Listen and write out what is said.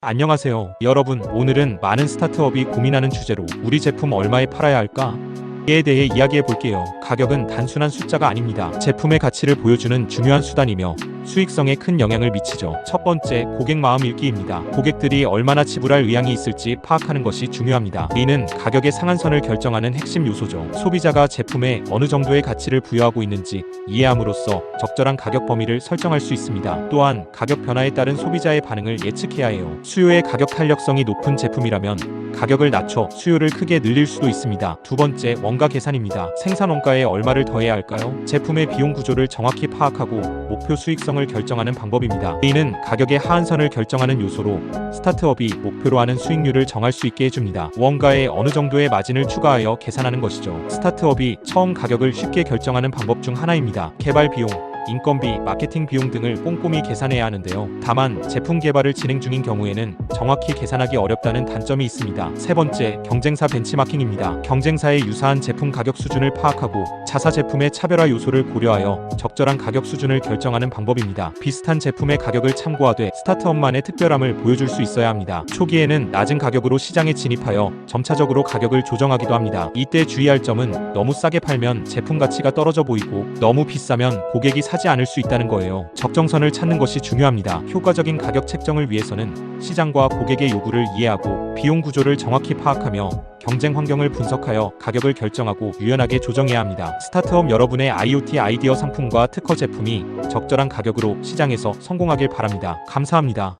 안녕하세요. 여러분, 오늘은 많은 스타트업이 고민하는 주제로 우리 제품 얼마에 팔아야 할까? 에 대해 이야기해 볼게요. 가격은 단순한 숫자가 아닙니다. 제품의 가치를 보여주는 중요한 수단이며 수익성에 큰 영향을 미치죠. 첫 번째, 고객 마음 읽기입니다. 고객들이 얼마나 지불할 의향이 있을지 파악하는 것이 중요합니다. 이는 가격의 상한선을 결정하는 핵심 요소죠. 소비자가 제품에 어느 정도의 가치를 부여하고 있는지 이해함으로써 적절한 가격 범위를 설정할 수 있습니다. 또한 가격 변화에 따른 소비자의 반응을 예측해야 해요. 수요의 가격 탄력성이 높은 제품이라면 가격을 낮춰 수요를 크게 늘릴 수도 있습니다. 두 번째, 원가 계산입니다. 생산 원가에 얼마를 더해야 할까요? 제품의 비용 구조를 정확히 파악하고 목표 수익성을 결정하는 방법입니다. 이는 가격의 하한선을 결정하는 요소로 스타트업이 목표로 하는 수익률을 정할 수 있게 해줍니다. 원가에 어느 정도의 마진을 추가하여 계산하는 것이죠. 스타트업이 처음 가격을 쉽게 결정하는 방법 중 하나입니다. 개발 비용, 인건비, 마케팅 비용 등을 꼼꼼히 계산해야 하는데요. 다만 제품 개발을 진행 중인 경우에는 정확히 계산하기 어렵다는 단점이 있습니다. 세 번째, 경쟁사 벤치마킹입니다. 경쟁사의 유사한 제품 가격 수준을 파악하고 자사 제품의 차별화 요소를 고려하여 적절한 가격 수준을 결정하는 방법입니다. 비슷한 제품의 가격을 참고하되 스타트업만의 특별함을 보여줄 수 있어야 합니다. 초기에는 낮은 가격으로 시장에 진입하여 점차적으로 가격을 조정하기도 합니다. 이때 주의할 점은 너무 싸게 팔면 제품 가치가 떨어져 보이고 너무 비싸면 고객이 사지 않을 수 있다는 거예요. 적정선을 찾는 것이 중요합니다. 효과적인 가격 책정을 위해서는 시장과 고객의 요구를 이해하고 비용 구조를 정확히 파악하며 경쟁 환경을 분석하여 가격을 결정하고 유연하게 조정해야 합니다. 스타트업 여러분의 IoT 아이디어 상품과 특허 제품이 적절한 가격으로 시장에서 성공하길 바랍니다. 감사합니다.